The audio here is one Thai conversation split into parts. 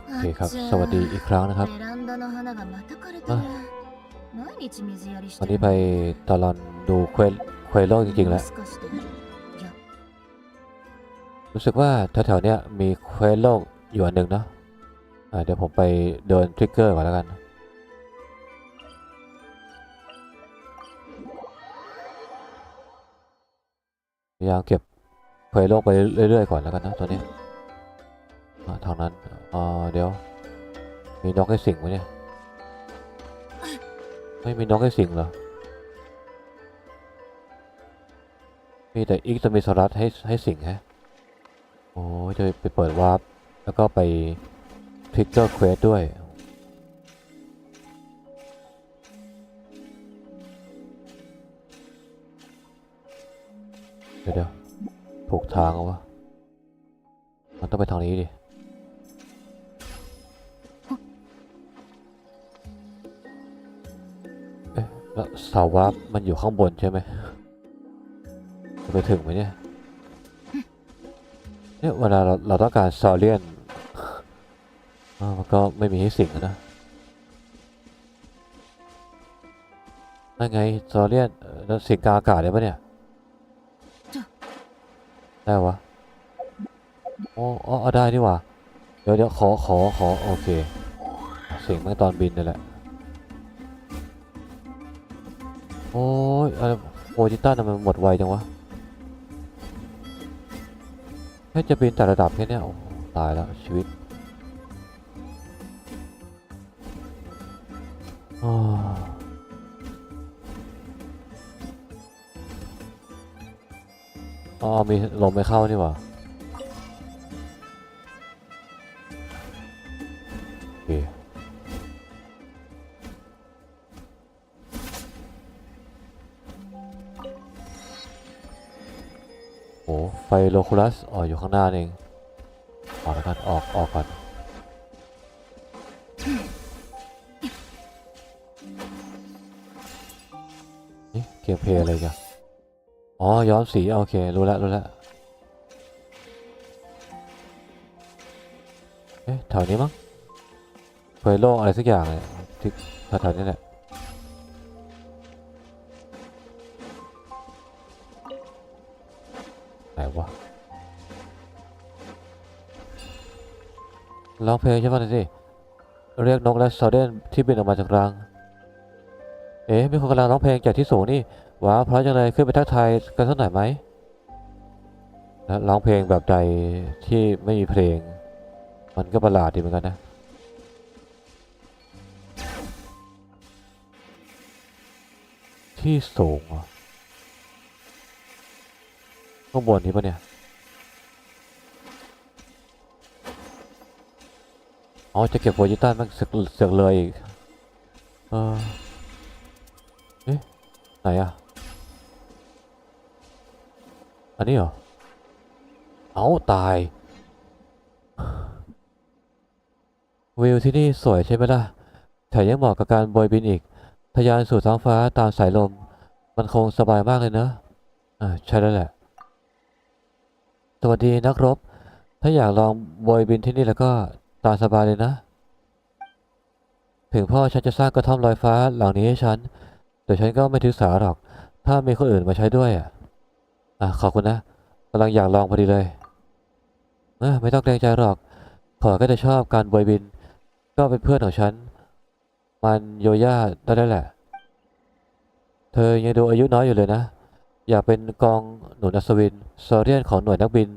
โอเคครับ สวัสดีอีกครั้งนะครับวันนี้ไปตลอดดูเควเควโลกจริงๆ แล้ว รู้สึกว่าแถวๆนี้มีเควโลกอยู่อันหนึ่งเนาะะเดี๋ยวผมไปเดินทริกเกอร์ก่อนแล้วกันพยายามเก็บเควโลกไปเรื่อยๆก่อนแล้วกันนะตัวนี้ทางนั้น อ่าเดี๋ยว มีนกให้สิงไหมเนี่ย ไม่มีนกให้สิงเหรอ มีแต่อีกจะมีสรัสให้ให้สิงฮะ โอ้ยจะไปเปิดวาร์ปแล้วก็ไปทริกเกอร์เควสด้วยเดี๋ยวเดี๋ยวถูกทางเอาวะ มันต้องไปทางนี้ดิ แล้วเสาวาร์ปมันอยู่ข้างบนใช่ไหมจะไปถึงไหมเนี่ยเนี่ยเวลาเราเราต้องการซอเลียนอ่ามันก็ไม่มีให้สิงนะนั่นไงซอเลียนแล้วสิงกาอากาศได้ปะเนี่ย ได้วะอ๋ออ๋ออได้ดีหว่า เดี๋ยวเดี๋ยวขอขอขอโอเคเสียงมันตอนบินนี่แหละ โอ้ยอะไรโอจิต้าทำไมมันหมดไวจังวะแค่จะบินแต่ระดับแค่เนี้ยโอ้ตายแล้วชีวิตอ้าวอ๋อมีลมไม่เข้านี่หว่า ไฟโลคูลัสอ๋ออยู่ข้างหน้านี่เองออกแล้วกันออกออกก่อนนี่เกมเพลย์อะไรกันอ๋อย้อมสีโอเครู้แล้วรู้แล้วเอ๊ะแถวนี้มั้งเฟยโลกอะไรสักอย่างเลยที่แถวๆนี้แหละ วะร้องเพลงใช่ป่ะนี่สิ เรียกนกและซอเดนที่บินออกมาจากรัง เอ๊ะมีคนกำลังร้องเพลงจากที่สูงนี่ว้าเพราะจังเลยขึ้นไปทักทายกันสักหน่อยไหม แล้วร้องเพลงแบบใดที่ไม่มีเพลง มันก็ประหลาดดีเหมือนกันนะที่สูงอะ ข้างบนนี้ปะเนี่ย อ๋อ จะเก็บโวจิตันมันเสือกเสือกเลยอีก เออเอ๊ะไหนอะอันนี้เหรอ เอาตาย วิวที่นี่สวยใช่ไหมล่ะแถมยังเหมาะกับการโบยบินอีก ทะยานสู่ท้องฟ้าตามสายลม มันคงสบายมากเลยเนอะอ่าใช่แล้วแหละ สวัสดีนักรบ ถ้าอยากลองโบยบินที่นี่แล้วก็ตามสบายเลยนะ ถึงพ่อฉันจะสร้างกระท่อมลอยฟ้าหลังนี้ให้ฉัน แต่ฉันก็ไม่ถือสาหรอก ถ้ามีคนอื่นมาใช้ด้วยอะอะขอบคุณนะกำลังอยากลองพอดีเลยเออไม่ต้องเกรงใจหรอกขอก็จะชอบการบวยบิน ก็เป็นเพื่อนของฉัน มันโยย่าได้แล้วแหละ เธอยังดูอายุน้อยอยู่เลยนะ อยากเป็นกองหนุนอัศวินซเรียนของหน่วยนักบิน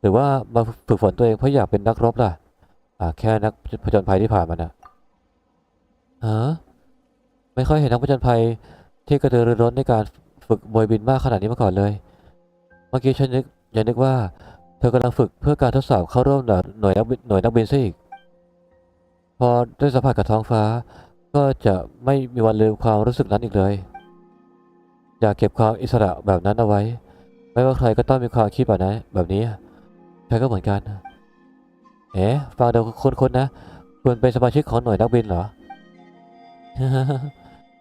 หรือว่ามาฝึกฝนตัวเองเพราะอยากเป็นนักรบล่ะ อ่าแค่นักผจญภัยที่ผ่านมาน่ะฮะไม่ค่อยเห็นนักผจญภัยที่กระตือรือร้นในการฝึกมวยบินมากขนาดนี้มาก่อนเลย เมื่อกี้ฉันนึกยังนึกว่า เธอกำลังฝึกเพื่อการทดสอบเข้าร่วมหน่วยนักบินหน่วยนักบินซะอีก พอได้สัมผัสกับท้องฟ้า ก็จะไม่มีวันลืมความรู้สึกนั้นอีกเลย อยากเก็บความอิสระแบบนั้นเอาไว้ ไม่ว่าใครก็ต้องมีความคิดแบบนั้นแบบนี้ใครก็เหมือนกัน เอ๊ะฟังเดูคุ้นๆนะ คุณเป็นสมาชิกของหน่วยนักบินเหรอ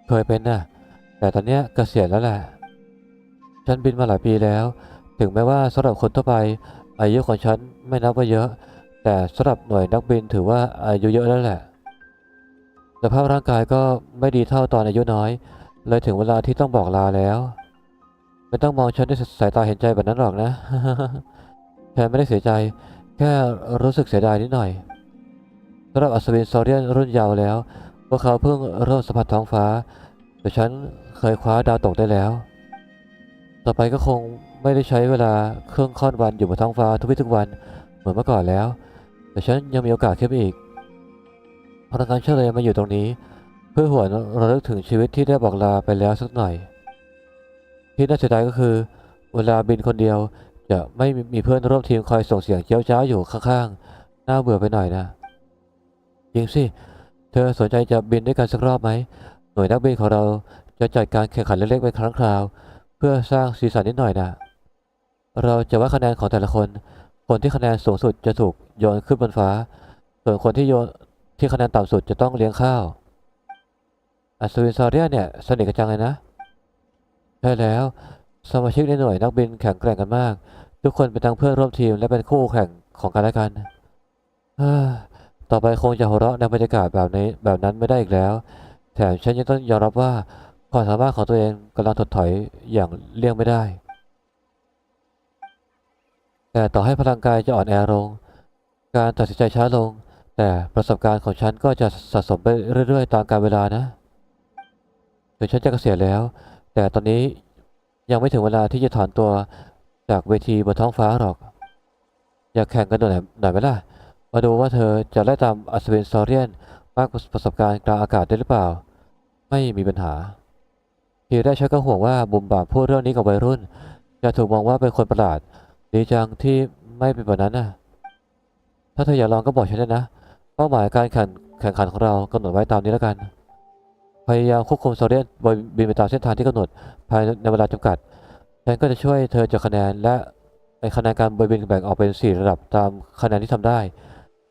เคยเป็นนะแต่ตอนเนี้ยเกษียณแล้วแหละ ฉันบินมาหลายปีแล้ว ถึงแม้ว่าสำหรับคนทั่วไป อายุของฉันไม่นับว่าเยอะ แต่สำหรับหน่วยนักบินถือว่าอายุเยอะแล้วแหละสภาพร่างกายก็ไม่ดีเท่าตอนอายุน้อย เลยถึงเวลาที่ต้องบอกลาแล้ว ไม่ต้องมองฉันด้วยสายตาเห็นใจแบบนั้นหรอกนะฉันไม่ได้เสียใจ แค่รู้สึกเสียดายนิดหน่อยสำหรับอัศวินซอเรียนรุ่นยาวแล้ว พวกเขาเพิ่งเริ่มสัมผัสท้องฟ้า แต่ฉันเคยคว้าดาวตกได้แล้ว ต่อไปก็คงไม่ได้ใช้เวลาเครื่องค่อนวันอยู่บนท้องฟ้าทุกวี่ทุกวันเหมือนเมื่อก่อนแล้ว แต่ฉันยังมีโอกาสขึ้นไปอีกพนักงานเชื่อเลยมาอยู่ตรงนี้ เพื่อหวนระลึกถึงชีวิตที่ได้บอกลาไปแล้วสักหน่อย ที่น่าเสียดายก็คือ เวลาบินคนเดียวจะไม่มีเพื่อนร่วมทีมคอยส่งเสียงเจ้าจ้าอยู่ข้างๆ น่าเบื่อไปหน่อยนะจริงสิ เธอสนใจจะบินด้วยกันสักรอบไหม หน่วยนักบินของเราจะจัดการแข่งขันเล็กๆเป็นครั้งคราว เพื่อสร้างสีสันนิดหน่อยนะเราจะวัดคะแนนของแต่ละคน คนที่คะแนนสูงสุดจะถูกโยนขึ้นบนฟ้า ส่วนคนที่โยนที่คะแนนต่ำสุดจะต้องเลี้ยงข้าว อัศวินซาเรียเนี่ยสนิทกันจังเลยนะ ใช่แล้ว สมาชิกในหน่วยนักบินแข็งแกร่งกันมาก ทุกคนเป็นทั้งเพื่อนร่วมทีมและเป็นคู่แข่งของกันและกันต่อไปคงจะหัวเราะในบรรยากาศแบบนี้แบบนั้นไม่ได้อีกแล้ว แถมฉันยังต้องยอมรับว่าความสามารถของตัวเองกำลังถดถอยอย่างเลี่ยงไม่ได้ แต่ต่อให้พลังกายจะอ่อนแอลง การตัดสินใจช้าลง แต่ประสบการณ์ของฉันก็จะสะสมไปเรื่อยๆ ตามกาลเวลานะ ถึงฉันจะเกษียณแล้ว แต่ตอนนี้ยังไม่ถึงเวลาที่จะถอนตัวจากเวทีบนท้องฟ้าหรอก อยากแข่งกันหน่อยหน่อยไหมล่ะ มาดูว่าเธอจะไล่ตามอัศวินซอเรียนมากประสบการณ์กลางอากาศได้หรือเปล่า ไม่มีปัญหา ทีแรกฉันก็ห่วงว่าบุมบามพูดเรื่องนี้กับวัยรุ่น จะถูกมองว่าเป็นคนประหลาด ดีจังที่ไม่เป็นแบบนั้นนะถ้าเธออยากลองก็บอกฉันได้นะ เป้าหมายการแข่งแข่งขันของเรากำหนดไว้ตามนี้แล้วกัน พยายามควบคุมโซเดียนบนบินไปตามเส้นทางที่กำหนดภายในเวลาจำกัดฉันก็จะช่วยเธอจัดคะแนนและในคะแนนการบนบินแบ่งออกเป็น 4 ระดับตามคะแนนที่ทำได้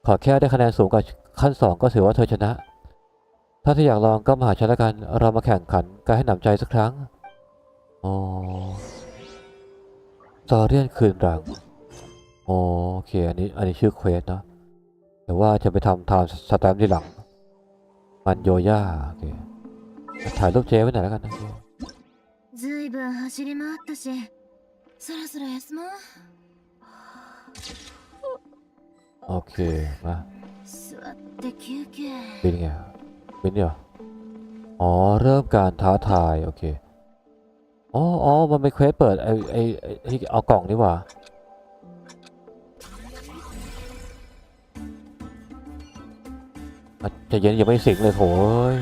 ขอแค่ได้คะแนนสูงกว่าขั้น 2 ก็ถือว่าเธอชนะ ถ้าเธออยากลองก็มาหาฉันล้วกันเรามาแข่งขันกันให้หนำใจสักครั้งอ๋อซอเรียนคืนรังโอเค อันนี้ อันนี้ชื่อเควสเนาะแต่ว่าจะไปทำทามสแตมป์ที่หลัง มันโยย่า โอเค ถ่ายรูปเจ๊ไว้หน่อยแล้วกันนะโอเค ずいぶん走り回ったしそろそろ休もう โอเค มา 座って休憩 บินไงบินเนี่ยเหรออ๋อ เริ่มการท้าทาย โอเค อ๋ออ๋อ มันเป็นเควสเปิดไอไอไอ้ที่เอากล่องนี่หว่า อ่ะใจะเย็นยังไม่สิงเลยโถเอ้ย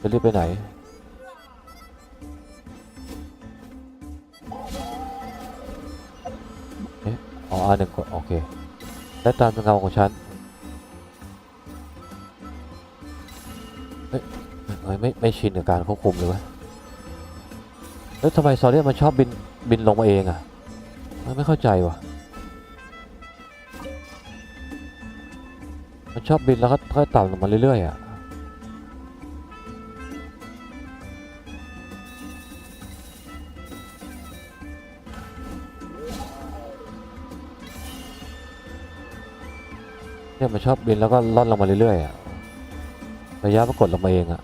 จะรีบไปไหน เอ๊ะอ๋ออันหนึ่งก่อนโอเค และตามเงาของฉันเฮ้ยเอ้ยไม่ ไม่ชินกับการควบคุมเลยวะแล้วทำไมซอเรียมันชอบบิน บินลงมาเองอะมันไม่เข้าใจวะมันชอบบินแล้วก็ก็ต่ำลงมาเรื่อยๆอะ เนี่ยมันชอบบินแล้วก็ล่อนลงมาเรื่อยๆอะระยะมันกดลงมาเองอะ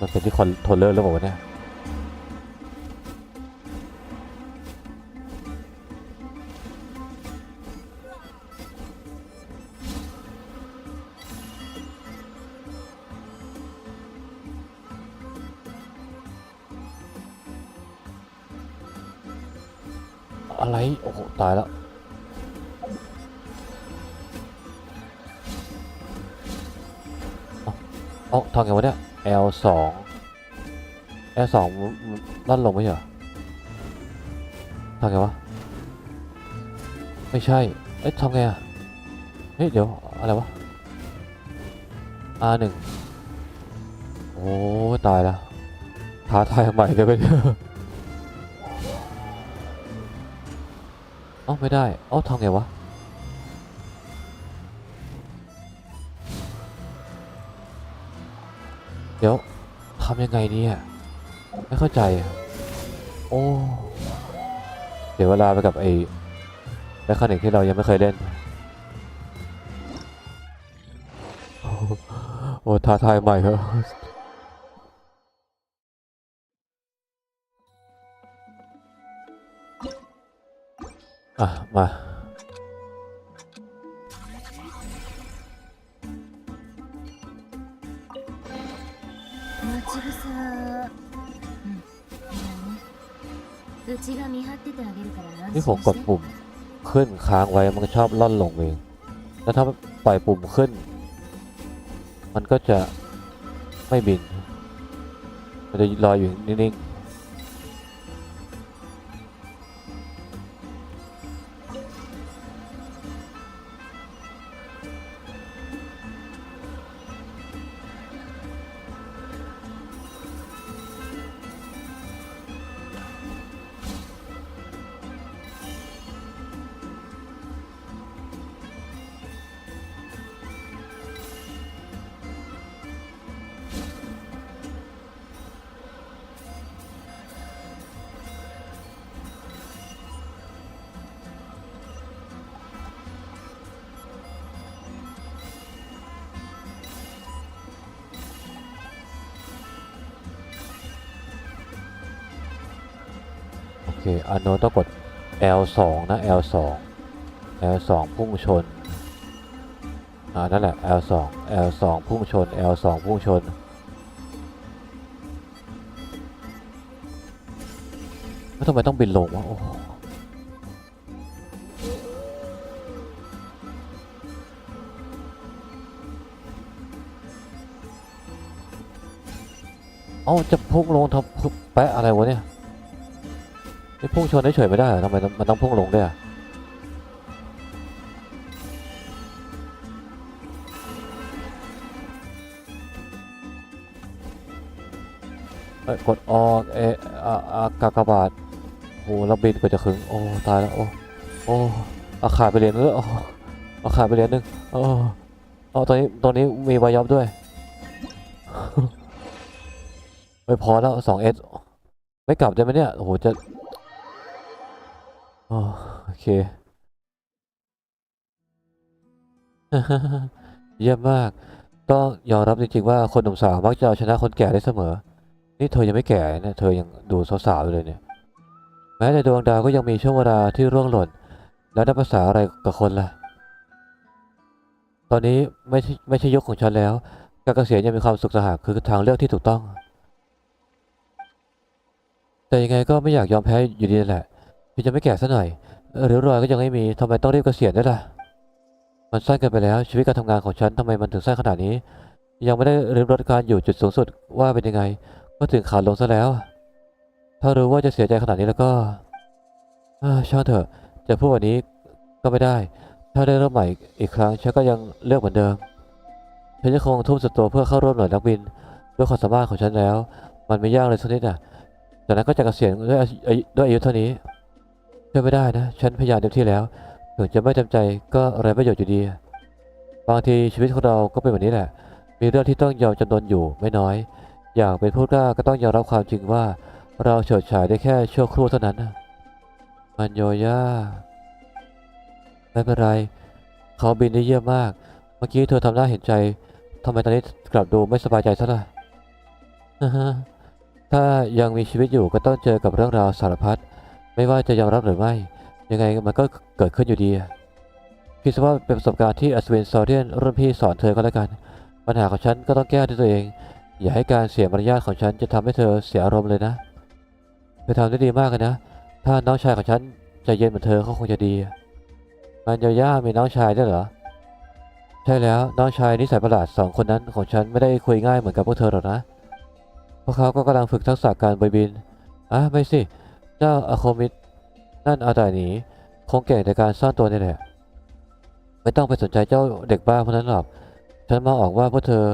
มันเป็นที่คอนโทรเลอร์หรือเปล่าวะเนี่ย อะไร โอ้โห ตายแล้วเอ้าเอ้าทำไงวะเนี่ย L สอง L สองลั่นลงไม่เหรอทำไงวะ ไม่ใช่ เอ๊ะทำไงอะเฮ้ย เดี๋ยว อะไรวะ R หนึ่งโอ้ ตายแล้วท้าทายใหม่เลยไปเนี่ย อ้าไม่ได้เอ้าทำไงวะเดี๋ยวทำยังไงเนี่ยไม่เข้าใจโอ้เดี๋ยวเวลาไปกับไอ้แมคคานิกที่เรายังไม่เคยเล่นโอ้โอ้ท้าทายใหม่เหรออ่ะ มา 待ち伏せはうんいいねうちが見張っててあげるから安 นี่ 心 ผมกด して ปุ่มขึ้นค้างไว้มันก็ชอบล่อนลงเอง แล้วถ้าปล่อยปุ่มขึ้น มันก็จะไม่บิน มันจะลอยอยู่นิ่งๆ อันโน้นต้องกด L2 นะ L2 L2 พุ่งชนอ่านั่นแหละ L2 L2 พุ่งชน L2 พุ่งชนแล้วทำไมต้องบินลงวะโอ้โหเอ้าจะพุ่งลงทำพึบแปะอะไรวะเนี่ย นี่พุ่งชนเฉยไม่ได้เหรอทำไมมันต้องพุ่งลงด้วยอะเอ้กดออกเออากากบาทโหเราบินกว่าจะถึง โอ้ ตายแล้ว โอ้ โอ้อาขาดไปเหรียญนึงแล้วโอ้อาขาดไปเหรียญนึงโอ้โอ้ตอนนี้ตอนนี้มีวายอบด้วย ไม่พอแล้วสองเอสไม่กลับได้ไหมเนี่ย โอ้โห จะ อ๋อโอเค เยี่ยมมากต้องยอมรับจริงๆว่าคนหนุ่มสาวมักจะเอาชนะคนแก่ได้เสมอ นี่เธอยังไม่แก่เนี่ยเธอยังดูสาวๆอยู่เลยเนี่ย แม้แต่ดวงดาวก็ยังมีช่วงเวลาที่ร่วงหล่น แล้วได้ภาษาอะไรกับคนล่ะ ตอนนี้ไม่ใช่ไม่ใช่ยุคของฉันแล้ว การเกษียณยังมีความสุขสหาคือทางเลือกที่ถูกต้อง แต่ยังไงก็ไม่อยากยอมแพ้อยู่ดีแหละ พี่จะไม่แก่ซะหน่อยเริ้วรอยก็ยังไม่มีทำไมต้องรีบเกษียณด้วยล่ะ มันสั้นเกินไปแล้ว ชีวิตการทำงานของฉันทำไมมันถึงสั้นขนาดนี้ ยังไม่ได้ริมรสการอยู่จุดสูงสุดว่าเป็นยังไง ก็ถึงขาดลงซะแล้ว ถ้ารู้ว่าจะเสียใจขนาดนี้แล้วก็ช่างเถอะจะพูดวันนี้ก็ไม่ได้ ถ้าได้เริ่มใหม่อีกครั้งฉันก็ยังเลือกเหมือนเดิมฉันจะคงทุ่มสุดตัวเพื่อเข้าร่วมหน่วยนักบินด้วยความสามารถของฉันแล้ว มันไม่ยากเลยสักนิดอะจากนั้นก็จะเกษียณด้วยด้วยอายุเท่านี้ ช่วยไม่ได้นะ ฉันพยายามเต็มที่แล้วถึงจะไม่เต็มใจก็อะไรประโยชน์อยู่ดี บางทีชีวิตของเราก็เป็นแบบนี้แหละ มีเรื่องที่ต้องยอมจำนนอยู่ไม่น้อย อย่างเป็นผู้กล้าก็ต้องยอมรับความจริงว่า เราเฉิดฉายได้แค่ชั่วครู่เท่านั้นมันโยย่าไม่เป็นไร เขาบินได้เยี่ยมมาก เมื่อกี้เธอทำหน้าเห็นใจทำไมตอนนี้กลับดูไม่สบายใจซะล่ะถ้ายังมีชีวิตอยู่ก็ต้องเจอกับเรื่องราวสารพัด ไม่ว่าจะยอมรับหรือไม่ ยังไงมันก็เกิดขึ้นอยู่ดีอะคิดซะว่าเป็นประสบการณ์ที่อัศวินซอเรียนรุ่นพี่สอนเธอก็แล้วกัน ปัญหาของฉันก็ต้องแก้ด้วยตัวเอง อย่าให้การเสียมารยาทของฉันจะทำให้เธอเสียอารมณ์เลยนะ เธอทำได้ดีมากเลยนะ ถ้าน้องชายของฉันใจเย็นเหมือนเธอก็คงจะดี มันยาย่ามีน้องชายด้วยเหรอ ใช่แล้วน้องชายนิสัยประหลาดสองคนนั้นของฉันไม่ได้คุยง่ายเหมือนกับพวกเธอหรอกนะ พวกเขาก็กำลังฝึกทักษะการบินอะไม่สิเจ้าอาโคมิดนั่นเอาแต่หนีคงเก่งในการซ่อนตัวนี่แหละ ไม่ต้องไปสนใจเจ้าเด็กบ้าพวกนั้นหรอก ฉันมองออกว่าพวกเธอ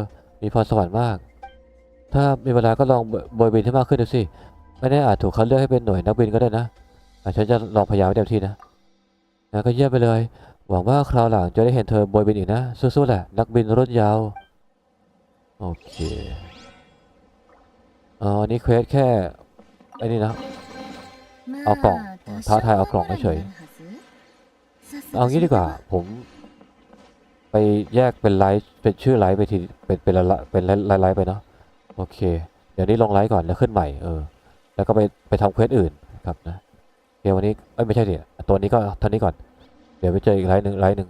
มีพรสวรรค์มาก ถ้ามีเวลาก็ลองบอยบินให้มากขึ้นดูสิ ไม่แน่อาจถูกเขาเลือกให้เป็นหน่วยนักบินก็ได้นะอะฉันจะลองพยายามให้เต็มที่นะงั้นก็เยี่ยมไปเลย หวังว่าคราวหลังจะได้เห็นเธอบนบินอีกนะ สู้ๆแหละ นักบินรุ่นยาว โอเค อ๋ออันนี่เควสแค่ไอ้นี่นะ เอากล่องท้าทายเอากล่องเฉยเอางี้ดีกว่า ผม ไปแยกเป็นไลฟ์เป็นชื่อไลฟ์ไปทีเป็นเป็นละเป็นไลฟ์ไลฟ์ไปเนาะโอเค เดี๋ยวนี้ลงไลฟ์ก่อนแล้วขึ้นใหม่เออแล้วก็ไปไปทำเควสอื่นครับนะเดี๋ยววันนี้เอ้ยไม่ใช่เดี๋ยวตัวนี้ก็ท่านี้ก่อน เดี๋ยวไปเจออีกไลฟ์หนึ่งไลฟ์หนึ่ง